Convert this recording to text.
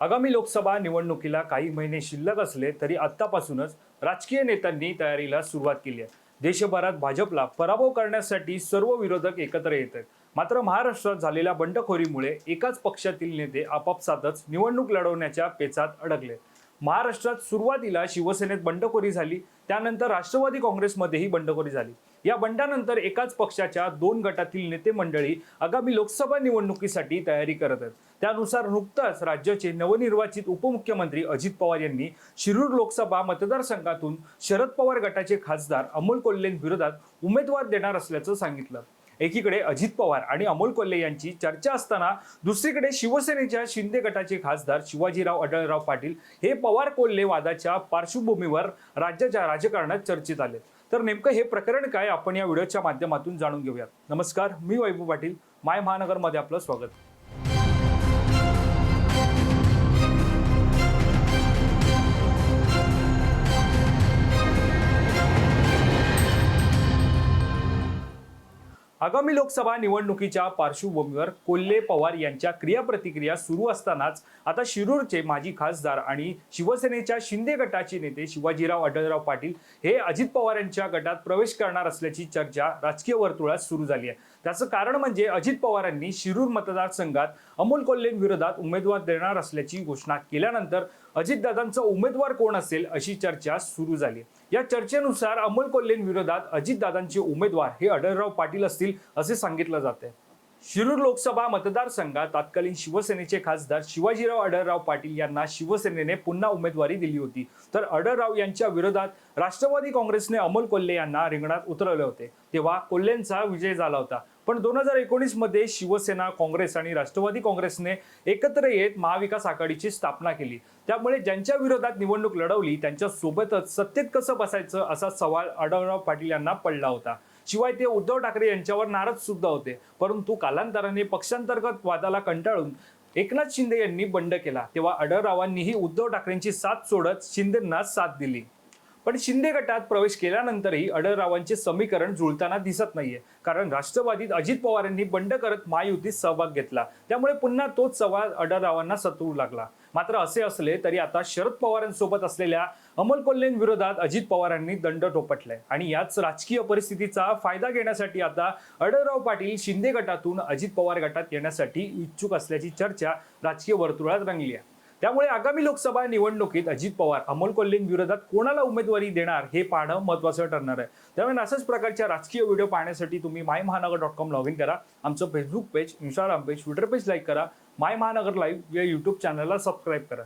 आगामी लोकसभा निवडणुकीला काही महिने शिल्लक असले तरी आत्तापासूनच राजकीय नेत्यांनी तयारीला सुरुवात केली आहे. देशभरात भाजपला पराभव करण्यासाठी सर्व विरोधक एकत्र येत आहेत. मात्र महाराष्ट्रात झालेल्या बंडखोरीमुळे एकाच पक्षातील नेते आपापसातच निवडणूक लढवण्याच्या पेचात अडकले महाराष्ट्रात सुरुवातीला शिवसेनेत बंडखोरी झाली त्यानंतर राष्ट्रवादी काँग्रेसमध्येही बंडखोरी झाली. या बंडानंतर एकाच पक्षाच्या दोन गटातील नेते मंडळी आगामी लोकसभा निवडणुकीसाठी तयारी करत आहेत. त्यानुसार नुकताच राज्याचे नवनिर्वाचित उपमुख्यमंत्री अजित पवार यांनी शिरूर लोकसभा मतदारसंघातून शरद पवार गटाचे खासदार अमोल कोल्हेंविरोधात उमेदवार देणार असल्याचं सांगितलं. एकीकडे अजित पवार आणि अमोल कोल्हे यांची चर्चा असताना दुसरीकडे शिवसेनेच्या शिंदे गटाचे खासदार शिवाजीराव अडळराव पाटील हे पवार कोल्हे वादाच्या पार्श्वभूमीवर राज्याच्या राजकारणात चर्चेत आले तर नेमकं हे प्रकरण काय? आपण या व्हिडिओच्या माध्यमातून जाणून घेऊयात. नमस्कार मी वैभव पाटील. माय महानगरमध्ये आपलं स्वागत. आगामी लोकसभा निवडणुकीच्या पार्श्वभूमीवर कोल्हे पवार यांच्या क्रियाप्रतिक्रिया सुरू असतानाच आता शिरूरचे माजी खासदार आणि शिवसेनेच्या शिंदे गटाचे नेते शिवाजीराव अडळराव पाटील हे अजित पवार यांच्या गटात प्रवेश करणार असल्याची चर्चा राजकीय वर्तुळात सुरू झाली आहे. त्याचं कारण म्हणजे अजित पवारांनी शिरूर मतदारसंघात अमोल कोल्हेंविरोधात उमेदवार देणार असल्याची घोषणा केल्यानंतर अजितदादांचा उमेदवार कोण असेल अशी चर्चा सुरू झाली. या चर्चेनुसार अमोल कोल्हेंविरोधात अजितदादांचे उमेदवार हे अडळराव पाटील असतील असे सांगितलं जाते. शिरूर लोकसभा मतदारसंघात तत्कालीन शिवसेनेचे खासदार शिवाजीराव अडरराव पाटील यांना शिवसेनेने पुन्हा उमेदवारी दिली होती. तर अडरराव यांच्या विरोधात राष्ट्रवादी काँग्रेसने अमोल कोल्हे यांना रिंगणात उतरवले होते. तेव्हा कोल्हेंचा विजय झाला होता. पण दोन हजार एकोणीसमध्ये शिवसेना काँग्रेस आणि राष्ट्रवादी काँग्रेसने एकत्र येत महाविकास आघाडीची स्थापना केली. त्यामुळे ज्यांच्या विरोधात निवडणूक लढवली त्यांच्या सोबतच सत्तेत कसं बसायचं असा सवाल आढळराव पाटील यांना पडला होता. शिवाय ते उद्धव ठाकरे यांच्यावर नाराज सुद्धा होते. परंतु कालांतराने पक्षांतर्गत वादाला कंटाळून एकनाथ शिंदे यांनी बंड केला. तेव्हा अडळरावांनीही उद्धव ठाकरेंची साथ सोडत शिंदेंना साथ दिली. पण शिंदे गटात प्रवेश केल्यानंतरही अडळरावांचे समीकरण जुळताना दिसत नाहीये. कारण राष्ट्रवादीत अजित पवार यांनी बंड करत महायुतीत सहभाग घेतला. त्यामुळे पुन्हा तोच सवाल अडळरावांना सतवू लागला. मात्र असे असले तरी आता शरद पवारांसोबत असलेल्या अमोल कोल्हेंविरोधात अजित पवारांनी दंड टोपटलाय आणि याच राजकीय परिस्थितीचा फायदा घेण्यासाठी आता अडळराव पाटील शिंदे गटातून अजित पवार गटात येण्यासाठी इच्छुक असल्याची चर्चा राजकीय वर्तुळात रंगली आहे. त्यामुळे आगामी लोकसभा निवडणुकीत अजित पवार अमोल कोल्हेंविरोधात कोणाला उमेदवारी देणार हे पाहणं महत्त्वाचं ठरणार आहे. त्यामुळे अशाच प्रकारच्या राजकीय व्हिडिओ पाहण्यासाठी तुम्ही माय महानगर डॉट कॉम लॉग इन करा. आमचं Facebook page Instagram page Twitter page like करा. माय महानगर लाईव्ह या यूट्यूब चॅनलला सबस्क्राईब करा.